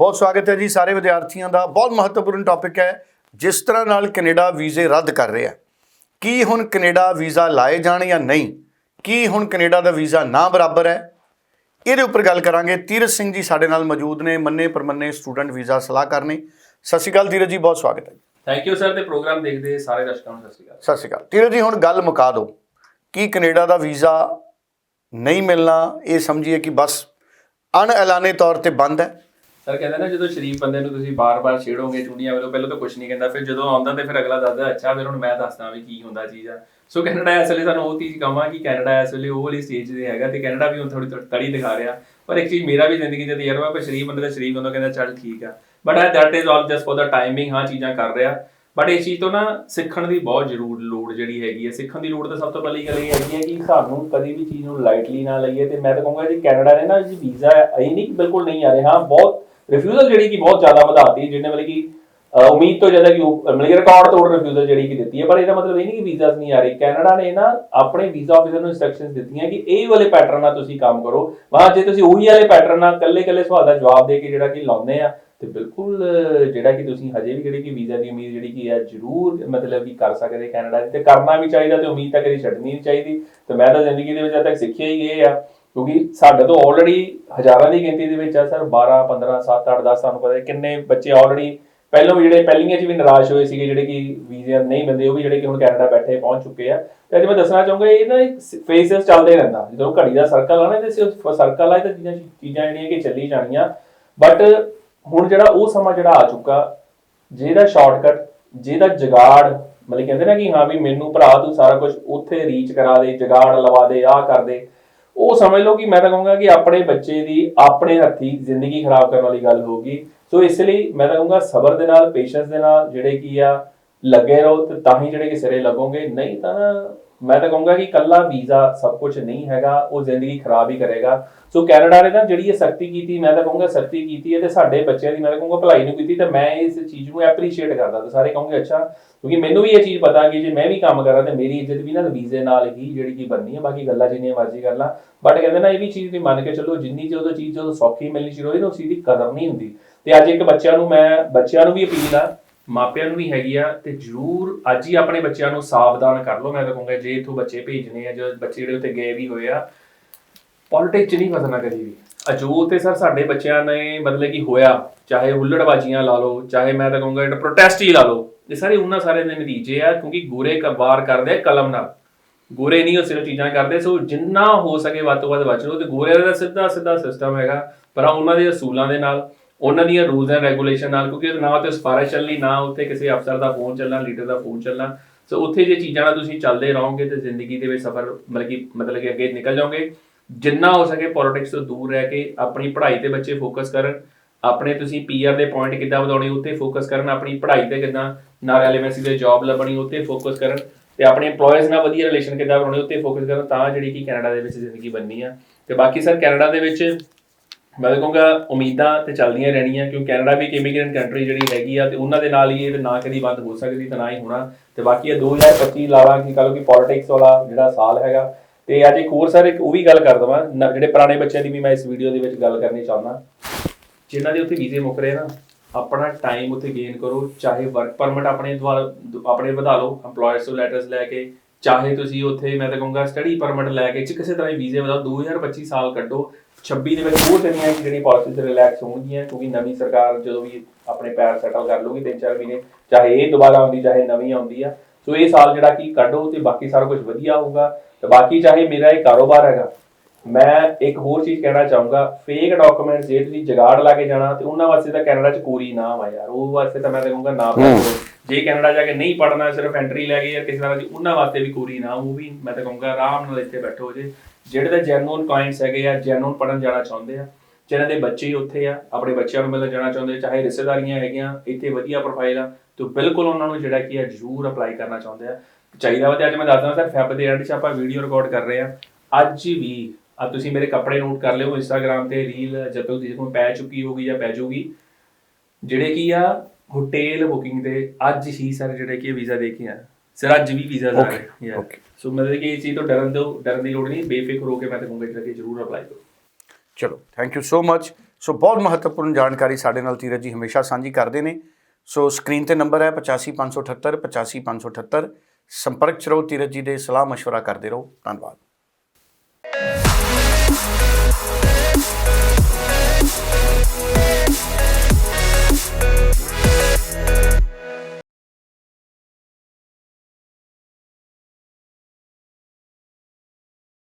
ਬਹੁਤ ਸਵਾਗਤ ਹੈ ਜੀ ਸਾਰੇ ਵਿਦਿਆਰਥੀਆਂ ਦਾ। ਬਹੁਤ ਮਹੱਤਵਪੂਰਨ ਟੌਪਿਕ ਹੈ ਜਿਸ ਤਰ੍ਹਾਂ ਨਾਲ ਕੈਨੇਡਾ ਵੀਜ਼ੇ ਰੱਦ ਕਰ ਰਿਹਾ ਕੀ ਹੁਣ ਕੈਨੇਡਾ ਵੀਜ਼ਾ ਲਾਏ ਜਾਣ ਜਾਂ ਨਹੀਂ? ਕੀ ਹੁਣ ਕੈਨੇਡਾ ਦਾ ਵੀਜ਼ਾ ਨਾ ਬਰਾਬਰ ਹੈ? ਇਹਦੇ ਉੱਪਰ ਗੱਲ ਕਰਾਂਗੇ। ਤੀਰਥ ਸਿੰਘ ਜੀ ਸਾਡੇ ਨਾਲ ਮੌਜੂਦ ਨੇ ਮੰਨੇ ਪਰਮੰਨੇ ਸਟੂਡੈਂਟ ਵੀਜ਼ਾ ਸਲਾਹਕਾਰ ਨੇ। ਸਤਿ ਸ਼੍ਰੀ ਅਕਾਲ ਤੀਰਥ ਜੀ ਬਹੁਤ ਸਵਾਗਤ ਹੈ ਥੈਂਕ ਯੂ ਸਰ ਤੇ ਪ੍ਰੋਗਰਾਮ ਦੇਖਦੇ ਸਾਰੇ ਦਰਸ਼ਕਾਂ ਨੂੰ ਸਤਿ ਸ਼੍ਰੀ ਅਕਾਲ। ਸਤਿ ਸ਼੍ਰੀ ਅਕਾਲ। ਤੀਰਥ ਜੀ ਹੁਣ ਗੱਲ ਮੁਕਾ ਦਿਓ। ਕੀ ਕੈਨੇਡਾ ਦਾ ਵੀਜ਼ਾ ਨਹੀਂ ਮਿਲਣਾ ਇਹ ਸਮਝੀਏ ਕਿ ਬਸ ਅਣਐਲਾਨੇ ਤੌਰ ਤੇ ਬੰਦ ਹੈ। ਸਰ ਕਹਿੰਦੇ ਨਾ ਜਦੋਂ ਸ਼ਰੀਫ ਬੰਦੇ ਨੂੰ ਤੁਸੀਂ ਬਾਰ-ਬਾਰ ਛੇੜੋਗੇ ਚੁੰਡੀਆਂ ਵੱਲੋਂ, ਪਹਿਲਾਂ ਤਾਂ ਕੁਝ ਨਹੀਂ ਕਹਿੰਦਾ, ਫਿਰ ਜਦੋਂ ਆਉਂਦਾ ਤੇ ਫਿਰ ਅਗਲਾ ਦੱਸਦਾ, ਅੱਛਾ, ਫਿਰ ਹੁਣ ਮੈਂ ਦੱਸਦਾ ਵੀ ਕੀ ਹੁੰਦਾ ਚੀਜ਼ ਆ। ਸੋ ਕੈਨੇਡਾ ਇਸ ਵੇਲੇ ਸਾਨੂੰ ਉਹ ਚੀਜ਼ ਕਹਾਂ ਕਿ ਕੈਨੇਡਾ ਇਸ ਵੇਲੇ ਉਹ ਵਾਲੀ ਸਟੇਜ ਤੇ ਹੈਗਾ ਤੇ ਕੈਨੇਡਾ ਵੀ ਹੁਣ ਥੋੜੀ ਤੜੀ ਦਿਖਾ ਰਿਹਾ। ਪਰ ਇੱਕ ਚੀਜ਼ ਮੇਰਾ ਵੀ ਜ਼ਿੰਦਗੀ ਚ ਤਜਰਬਾ ਪਰ ਸ਼ਰੀਫ ਬੰਦੇ ਦਾ ਸ਼ਰੀਫ ਬੰਦਾ ਕਹਿੰਦਾ, ਚੱਲ ਠੀਕ ਆ। But uh that is all just for the timing ਹਾਂ, ਚੀਜ਼ਾਂ ਕਰ ਰਿਹਾ। ਬਟ ਇਸ ਚੀਜ਼ ਤੋਂ ਨਾ ਸਿੱਖਣ ਦੀ ਬਹੁਤ ਜ਼ਰੂਰ ਲੋੜ ਜਿਹੜੀ ਹੈਗੀ ਹੈ। ਸਿੱਖਣ ਦੀ ਲੋੜ ਤਾਂ ਸਭ ਤੋਂ ਪਹਿਲੀ ਗੱਲ ਇਹ ਹੈਗੀ ਹੈ ਕਿ ਸਾਨੂੰ ਕਦੀ ਵੀ ਚੀਜ਼ ਨੂੰ ਲਾਈਟਲੀ ਨਾ ਲਈਏ ਤੇ ਮੈਂ ਤਾਂ ਕਹੂੰਗਾ, ਜੀ ਕੈਨੇਡਾ ਨੇ ਨਾ, ਜੀ ਵੀਜ਼ਾ ਇਹ ਨਹੀਂ, ਬਿਲਕੁਲ ਨਹੀਂ ਆ ਰਿਹਾ ਬਹੁਤ ਰਿਫਿਊਜ਼ਲ ਜਿਹੜੀ ਕਿ ਬਹੁਤ ਜ਼ਿਆਦਾ ਵਧਾਤੀ, ਜਿਹਨੇ ਮਤਲਬ ਕਿ ਉਮੀਦ ਤੋਂ ਜ਼ਿਆਦਾ ਕਿ ਮਤਲਬ ਕਿ ਰਿਕਾਰਡ ਤੋੜ ਰਿਫਿਊਜ਼ਲ ਜਿਹੜੀ ਕਿ ਦਿੱਤੀ ਹੈ। ਪਰ ਇਹਦਾ ਮਤਲਬ ਇਹ ਨਹੀਂ ਕਿ ਵੀਜ਼ਾਸ ਨਹੀਂ ਆ ਰਹੀ। ਕੈਨੇਡਾ ਨੇ ਨਾ ਆਪਣੇ ਵੀਜ਼ਾ ਆਫੀਸਰ ਨੂੰ ਇਨਸਟਰਕਸ਼ਨਸ ਦਿੱਤੀਆਂ ਕਿ ਇਹ ਵਾਲੇ ਪੈਟਰਨ ਨਾਲ ਤੁਸੀਂ ਕੰਮ ਕਰੋ। ਵਾਹ ਜੇ ਤੁਸੀਂ ਉਹੀ ਵਾਲੇ ਪੈਟਰਨ ਨਾਲ ਕੱਲੇ ਕੱਲੇ ਸਵਾਲ ਦਾ ਜਵਾਬ ਦੇ ਕੇ ਜਿਹੜਾ ਕਿ ਲਾਉਂਦੇ ਆ, ਤੇ ਬਿਲਕੁਲ, ਜਿਹੜਾ ਕਿ ਤੁਸੀਂ ਹਜੇ ਵੀ ਜਿਹੜੀ ਕਿ ਵੀਜ਼ਾ ਦੀ ਉਮੀਦ ਜਿਹੜੀ ਕਿ ਹੈ, ਜ਼ਰੂਰ ਮਤਲਬ ਕਿ ਕਰ ਸਕਦੇ ਕੈਨੇਡਾ ਤੇ ਕਰਨਾ ਵੀ ਚਾਹੀਦਾ ਤੇ ਉਮੀਦ ਤਾਂ ਕਦੀ ਛੱਡਣੀ ਨਹੀਂ ਚਾਹੀਦੀ। ਤੇ ਮੈਂ ਤਾਂ ਜ਼ਿੰਦਗੀ ਦੇ ਵਿੱਚ ਅਜੇ ਤੱਕ ਸਿੱਖਿਆ ਹੀ ਇਹ ਆ। ਕਿਉਂਕਿ ਸਾਡੇ ਤੋਂ ਆਲਰੇਡੀ ਹਜ਼ਾਰਾਂ ਦੀ ਗਿਣਤੀ ਦੇ ਵਿੱਚ ਆ ਸਰ 12 15 7 8 10 ਤੁਹਾਨੂੰ ਪਤਾ ਹੈ ਕਿੰਨੇ ਬੱਚੇ ਆਲਰੇਡੀ ਪਹਿਲਾਂ ਵੀ ਜਿਹੜੇ ਪਹਿਲੀਆਂ 'ਚ ਵੀ ਨਿਰਾਸ਼ ਹੋਏ ਸੀਗੇ, ਜਿਹੜੇ ਕਿ ਵੀਜ਼ੇ ਨਹੀਂ ਮਿਲਦੇ, ਉਹ ਵੀ ਜਿਹੜੇ ਕਿ ਹੁਣ ਕੈਨੇਡਾ ਬੈਠੇ ਪਹੁੰਚ ਚੁੱਕੇ ਆ। ਤੇ ਅੱਜ ਮੈਂ ਦੱਸਣਾ ਚਾਹੂੰਗਾ, ਇਹ ਨਾ ਇੱਕ ਫੇਸਸ ਚੱਲਦੇ ਰਹਿੰਦਾ। ਜਦੋਂ ਘੜੀ ਦਾ ਸਰਕਲ ਆ ਨਾ ਤੇ ਸਰਕਲ ਆ, ਇਹ ਤਾਂ ਚੀਜ਼ਾਂ ਚੀਜ਼ਾਂ ਜਿਹੜੀਆਂ ਕਿ ਚੱਲੀ ਜਾਣੀਆਂ। ਬਟ ਹੁਣ ਜਿਹੜਾ ਉਹ ਸਮਾਂ ਜਿਹੜਾ ਆ ਚੁੱਕਾ, ਜਿਹਦਾ ਸ਼ਾਰਟਕਟ ਜਿਹਦਾ ਜਗਾੜ, ਮਤਲਬ ਕਹਿੰਦੇ ਨਾ ਕਿ ਹਾਂ ਵੀ ਮੈਨੂੰ ਭਰਾ ਤੂੰ ਸਾਰਾ ਕੁਝ ਉੱਥੇ ਰੀਚ ਕਰਾ ਦੇ, ਜਗਾੜ ਲਵਾ ਦੇ, ਆਹ ਕਰ ਦੇ। ਉਹ ਸਮਝ ਲਓ ਕਿ ਮੈਂ ਤਾਂ ਕਹੂੰਗਾ ਕਿ ਆਪਣੇ ਬੱਚੇ ਦੀ, ਆਪਣੇ ਹੱਥੀ ਜ਼ਿੰਦਗੀ ਖਰਾਬ ਕਰਨ ਵਾਲੀ ਗੱਲ ਹੋਊਗੀ ਸੋ ਇਸ ਲਈ ਮੈਂ ਤਾਂ ਕਹੂੰਗਾ ਸਬਰ ਦੇ ਨਾਲ ਪੇਸ਼ੈਂਸ ਦੇ ਨਾਲ, ਜਿਹੜੇ ਕੀ ਆ, ਲੱਗੇ ਰਹੋ ਤੇ ਤਾਂ ਹੀ ਜਿਹੜੇ ਕਿ ਸਿਰੇ ਲੱਗੋਗੇ। ਨਹੀਂ ਤਾਂ ਮੈਂ ਤਾਂ ਕਹੂੰਗਾ ਕਿ ਕੱਲਾ ਵੀਜ਼ਾ ਸਭ ਕੁਝ ਨਹੀਂ ਹੈਗਾ, ਉਹ ਜ਼ਿੰਦਗੀ ਖਰਾਬ ਹੀ ਕਰੇਗਾ। ਸੋ ਕੈਨੇਡਾ ਨੇ ਨਾ ਜਿਹੜੀ ਇਹ ਸਖਤੀ ਕੀਤੀ, ਮੈਂ ਤਾਂ ਕਹੂੰਗਾ ਸਖਤੀ ਕੀਤੀ ਹੈ ਤੇ ਸਾਡੇ ਬੱਚਿਆਂ ਦੀ ਮੈਂ ਤਾਂ ਕਹੂੰਗਾ ਭਲਾਈ ਨੂੰ ਕੀਤੀ, ਤੇ ਮੈਂ ਇਸ ਚੀਜ਼ ਨੂੰ ਐਪਰੀਸ਼ੀਏਟ ਕਰਦਾ ਤੇ ਸਾਰੇ ਕਹੋਗੇ, ਅੱਛਾ, ਕਿਉਂਕਿ ਮੈਨੂੰ ਵੀ ਇਹ ਚੀਜ਼ ਪਤਾ ਕਿ ਜੇ ਮੈਂ ਵੀ ਕੰਮ ਕਰਾਂ ਤੇ ਮੇਰੀ ਇੱਜ਼ਤ ਵੀ ਨਾ ਵੀਜ਼ੇ ਨਾਲ ਹੀ ਜਿਹੜੀ ਕੀ ਬਣਨੀ ਹੈ, ਬਾਕੀ ਗੱਲਾਂ ਜਿੰਨੀਆਂ ਮਰਜ਼ੀ ਕਰ ਲਾਂ। ਬਟ ਕਹਿੰਦੇ ਨਾ ਇਹ ਵੀ ਚੀਜ਼ ਵੀ ਮੰਨ ਕੇ ਚੱਲੋ, ਜਿੰਨੀ ਜਦੋਂ ਚੀਜ਼ ਜਦੋਂ ਸੌਖੀ ਮਿਲਣੀ ਸ਼ੁਰੂ ਹੋਈ ਨਾ, ਉਸ ਚੀਜ਼ ਦੀ ਕਦਰ ਨਹੀਂ ਹੁੰਦੀ। ਤੇ ਅੱਜ ਇੱਕ ਬੱਚਿਆਂ ਨੂੰ ਮੈਂ, ਬੱਚਿਆਂ ਨੂੰ ਵੀ ਅਪੀਲ ਆ ਮਾਪਿਆਂ ਨੂੰ ਵੀ ਹੈਗੀ ਆ ਤੇ ਜਰੂਰ ਅੱਜ ਹੀ ਆਪਣੇ ਬੱਚਿਆਂ ਨੂੰ ਸਾਵਧਾਨ ਕਰ ਲਓ। ਮੈਂ ਤਾਂ ਕਹੂੰਗਾ ਜੇ ਇਥੋਂ ਬੱਚੇ ਭੇਜਣੇ ਆ, ਜੋ ਬੱਚੇ ਜਿਹੜੇ ਉੱਥੇ ਗਏ ਵੀ ਹੋਏ ਆ ਪੋਲਿਟਿਕਸ 'ਚ ਨਹੀਂ ਫਸਣਾ ਕਦੀ ਵੀ। ਅਜੋ ਤੇ ਸਰ ਸਾਡੇ ਬੱਚਿਆਂ ਨੇ ਮਤਲਬ ਕਿ ਹੋਇਆ, ਚਾਹੇ ਹੁੱਲੜਬਾਜ਼ੀਆਂ ਲਾ ਲਓ, ਚਾਹੇ ਮੈਂ ਤਾਂ ਕਹੂੰਗਾ ਪ੍ਰੋਟੈਸਟ ਹੀ ਲਾ ਲਓ, ਇਹ ਸਾਰੇ ਉਹਨਾਂ ਸਾਰੇ ਦੇ ਨਤੀਜੇ ਆ, ਕਿਉਂਕਿ ਗੋਰੇ ਕਬਾਰ ਕਰਦੇ ਕਲਮ ਨਾਲ। ਗੋਰੇ ਨਹੀਂ ਉਹ ਸਿਰਫ ਚੀਜ਼ਾਂ ਕਰਦੇ, ਸੋ ਜਿੰਨਾ ਹੋ ਸਕੇ ਵੱਧ ਤੋਂ ਵੱਧ ਬਚ ਲਓ ਤੇ ਗੋਰੇ ਦਾ ਸਿੱਧਾ ਸਿੱਧਾ ਸਿਸਟਮ ਹੈਗਾ, ਪਰ ਉਹਨਾਂ ਦੇ ਅਸੂਲਾਂ ਦੇ ਨਾਲ। ਉਹਨਾਂ ਦੀਆਂ ਰੂਲਸ ਐਂਡ ਰੈਗੂਲੇਸ਼ਨ ਨਾਲ, ਕਿਉਂਕਿ ਨਾ ਤੇ ਸਿਫਾਰਿਸ਼ ਚੱਲਣੀ, ਨਾ ਉੱਥੇ ਕਿਸੇ ਅਫਸਰ ਦਾ ਫੋਨ ਚੱਲਣਾ ਲੀਡਰ ਦਾ ਫੋਨ ਚੱਲਣਾ। ਸੋ ਉੱਥੇ ਜੇ ਚੀਜ਼ਾਂ ਨਾਲ ਤੁਸੀਂ ਚੱਲਦੇ ਰਹੋਗੇ ਤੇ ਜ਼ਿੰਦਗੀ ਦੇ ਵਿੱਚ ਸਫਰ ਮਤਲਬ ਕਿ ਮਤਲਬ ਕਿ ਅੱਗੇ ਨਿਕਲ ਜਾਓਗੇ। ਜਿੰਨਾ ਹੋ ਸਕੇ ਪੋਲਿਟਿਕਸ ਤੋਂ ਦੂਰ ਰਹਿ ਕੇ ਆਪਣੀ ਪੜ੍ਹਾਈ ਤੇ ਬੱਚੇ ਫੋਕਸ ਕਰਨ। ਆਪਣੇ ਤੁਸੀਂ ਪੀਆਰ ਦੇ ਪੁਆਇੰਟ ਕਿੱਦਾਂ ਵਧਾਉਣੇ ਉੱਤੇ ਫੋਕਸ ਕਰਨ। ਆਪਣੀ ਪੜ੍ਹਾਈ ਤੇ ਕਿੱਦਾਂ, ਨਾਲ ਐਲੀਮੈਂਸੀ ਦੇ ਜੌਬ ਲੱਭਣੀ ਉੱਤੇ ਫੋਕਸ ਕਰਨ। ਤੇ ਆਪਣੇ EMPLOYEES ਨਾਲ ਵਧੀਆ ਰਿਲੇਸ਼ਨ ਕਿੱਦਾਂ ਬਣਾਉਣੇ ਉੱਤੇ ਫੋਕਸ ਕਰਨ। ਤਾਂ ਜਿਹੜੀ ਕਿ ਕੈਨੇਡਾ ਦੇ ਵਿੱਚ ਜ਼ਿੰਦਗੀ ਬਣਨੀ ਆ। ਤੇ ਬਾਕੀ ਸਰ ਕੈਨੇਡਾ ਦੇ ਵਿੱਚ ਮੈਂ ਤਾਂ ਕਹੂੰਗਾ, ਉਮੀਦਾਂ ਤੇ ਚੱਲਦੀਆਂ ਰਹਿਣੀਆਂ ਕਿਉਂਕਿ ਕੈਨੇਡਾ ਵੀ ਇੱਕ ਇਮੀਗ੍ਰੈਂਟ ਕੰਟਰੀ ਜਿਹੜੀ ਹੈਗੀ ਆ, ਤੇ ਉਹਨਾਂ ਦੇ ਨਾਲ ਹੀ ਇਹ ਨਾ ਕਦੀ ਬੰਦ ਹੋ ਸਕਦੀ ਤੇ ਨਾ ਹੀ ਹੋਣਾ। ਤੇ ਬਾਕੀ ਇਹ 2025 ਲਾਵਾ ਕਿ ਕਹੋ ਕਿ ਪੋਲਿਟਿਕਸ ਵਾਲਾ ਜਿਹੜਾ ਸਾਲ ਹੈਗਾ। ਤੇ ਅੱਜ ਇੱਕ ਹੋਰ ਸਰ ਇੱਕ ਉਹ ਵੀ ਗੱਲ ਕਰ ਦਵਾਂ, ਨ- ਜਿਹੜੇ ਪੁਰਾਣੇ ਬੱਚਿਆਂ ਦੀ ਵੀ ਮੈਂ ਇਸ ਵੀਡੀਓ ਦੇ ਵਿੱਚ ਗੱਲ ਕਰਨੀ ਚਾਹੁੰਦਾ। ਜਿਨ੍ਹਾਂ ਦੇ ਉੱਥੇ ਵੀਜ਼ੇ ਮੁੱਕ ਰਹੇ ਨਾ, ਆਪਣਾ ਟਾਈਮ ਉੱਥੇ ਗੇਨ ਕਰੋ, ਚਾਹੇ ਵਰਕ ਪਰਮਿਟ ਆਪਣੇ ਦੁਆਰਾ ਆਪਣੇ ਵਧਾ ਲਓ, EMPLOYERS ਤੋਂ ਲੈਟਰਸ ਲੈ ਕੇ, ਚਾਹੇ ਤੁਸੀਂ ਉੱਥੇ, ਮੈਂ ਤਾਂ ਕਹੂੰਗਾ ਸਟੱਡੀ ਪਰਮਿਟ ਲੈ ਕੇ ਕਿਸੇ ਤਰ੍ਹਾਂ ਵੀਜ਼ੇ ਵਧਾਓ 2025 ਸਾਲ ਕੱਢੋ 26 ਦੇ ਵਿੱਚ ਹੋਰ ਜਿਹੜੀਆਂ ਜਿਹੜੀ ਪਾਲਿਸੀਜ਼ ਰਿਲੈਕਸ ਹੋਣਗੀਆਂ, ਕਿਉਂਕਿ ਨਵੀਂ ਸਰਕਾਰ ਜਦੋਂ ਵੀ ਆਪਣੇ ਪੈਰ ਸੈਟਲ ਕਰ ਲੂਗੀ ਤਿੰਨ ਚਾਰ ਮਹੀਨੇ, ਚਾਹੇ ਇਹ ਦੁਬਾਰਾ ਆਉਂਦੀ, ਚਾਹੇ ਨਵੀਂ ਆਉਂਦੀ ਆ। ਸੋ ਇਹ ਸਾਲ ਜਿਹੜਾ ਕੀ ਕੱਢੋ ਤੇ ਬਾਕੀ ਸਾਰਾ ਕੁਝ ਵਧੀਆ ਹੋਊਗਾ। ਤੇ ਬਾਕੀ ਚਾਹੇ ਮੇਰਾ ਇਹ ਕਾਰੋਬਾਰ ਹੈਗਾ ਮੈਂ ਇੱਕ ਹੋਰ ਚੀਜ਼ ਕਹਿਣਾ ਚਾਹੂੰਗਾ ਫੇਕ ਡਾਕੂਮੈਂਟਸ ਜੇ ਤੁਸੀਂ ਜਗਾੜ ਲਾ ਕੇ ਜਾਣਾ ਤੇ ਉਹਨਾਂ ਵਾਸਤੇ ਤਾਂ ਕੈਨੇਡਾ 'ਚ ਕੋਰੀ ਨਾਮ ਆ ਯਾਰ। ਉਹ ਵਾਸਤੇ ਤਾਂ ਮੈਂ ਤਾਂ ਕਹੂੰਗਾ ਨਾ ਪੜ੍ਹੋ। ਜੇ ਕੈਨੇਡਾ ਜਾ ਕੇ ਨਹੀਂ ਪੜਨਾ ਸਿਰਫ ਐਂਟਰੀ ਲੈ ਗਏ ਜਾਂ ਕਿਸੇ ਤਰ੍ਹਾਂ ਦੀ ਉਹਨਾਂ ਵਾਸਤੇ ਵੀ ਕੋਰੀ ਨਾਮ ਉਹ ਵੀ ਮੈਂ ਤਾਂ ਕਹੂੰਗਾ ਆਰਾਮ ਨਾਲ ਇੱਥੇ ਬੈਠੋ ਜੇ। ਜਿਹੜੇ ਤਾਂ ਜੈਨੂਨ ਪੁਆਇੰਟਸ ਹੈਗੇ ਆ ਜੈਨੂਨ ਪੜਨ ਜਾਣਾ ਚਾਹੁੰਦੇ ਆ ਜਿਹਨਾਂ ਦੇ ਬੱਚੇ ਉੱਥੇ ਆ ਆਪਣੇ ਬੱਚਿਆਂ ਨੂੰ ਮਿਲਣ ਜਾਣਾ ਚਾਹੁੰਦੇ ਚਾਹੇ ਰਿਸ਼ਤੇਦਾਰੀਆਂ ਹੈਗੀਆਂ ਇੱਥੇ ਵਧੀਆ ਪ੍ਰੋਫਾਈਲ ਆ ਤੇ ਬਿਲਕੁਲ ਉਹਨਾਂ ਨੂੰ ਜਿਹੜਾ ਕੀ ਆ ਜ਼ਰੂਰ ਅਪਲਾਈ ਕਰਨਾ ਚਾਹੁੰਦੇ ਆ। ਚਾਹੀਦਾ ਵਾ ਤੇ ਅੱਜ ਮੈਂ ਦੱਸਦਾ ਸਰ ਫੈਬ ਦੇ ਐਂਡ 'ਚ ਆਪਾਂ ਵੀਡੀਓ ਰਿਕਾਰਡ ਕਰ ਰਹੇ ਆ। ਅੱਜ ਵੀ ਆ ਤੁਸੀਂ ਮੇਰੇ ਕੱਪੜੇ ਨੋਟ ਕਰ ਲਿਓ ਇੰਸਟਾਗ੍ਰam ਤੇ ਰੀਲ ਜਦ ਤੱਕ ਤੁਸੀਂ ਕੋਲ ਪੈ ਚੁੱਕੀ ਹੋਗੀ ਜਾਂ ਪੈ ਜਾਊਗੀ ਜਿਹੜੇ ਕੀ ਆ ਹੋਟਲ ਬੁਕਿੰਗ ਤੇ ਅੱਜ ਹੀ ਸਰ ਜਿਹੜੇ ਕੀ ਵੀਜ਼ਾ ਦੇ ਕੇ ਆ ਸਰ ਅੱਜ ਵੀ ਵੀਜ਼ਾ ਆ Okay, ਰਹੇ ਯਾਰ okay. ਸੋ ਮਤਲਬ ਕਿ ਇਹ ਚੀਜ਼ ਤੋਂ ਡਰਨ ਦੋ ਡਰਨ ਦੀ ਲੋੜ ਨਹੀਂ ਬੇਫਿਕਰ ਹੋ ਕੇ ਮੈਂ ਤਾਂ ਕਹੂੰਗਾ ਜਿਹੜਾ ਕਿ ਜ਼ਰੂਰ ਅਪਲਾਈ ਕਰੋ ਚਲੋ thank you so much so ਬਹੁਤ ਮਹੱਤਵਪੂਰਨ ਜਾਣਕਾਰੀ ਸਾਡੇ ਨਾਲ ਧੀਰਜ ਜੀ ਹਮੇਸ਼ਾ ਸਾਂਝੀ ਕਰਦੇ ਨੇ ਸੋ ਸਕਰੀਨ ਤੇ ਨੰਬਰ ਹੈ 85578 85578 ਸੰਪਰਕ 'ਚ ਰਹੋ ਧੀਰਜ ਜੀ ਦੇ ਸਲਾਹ مشورہ ਕਰਦੇ ਰਹੋ ਧੰਨਵਾਦ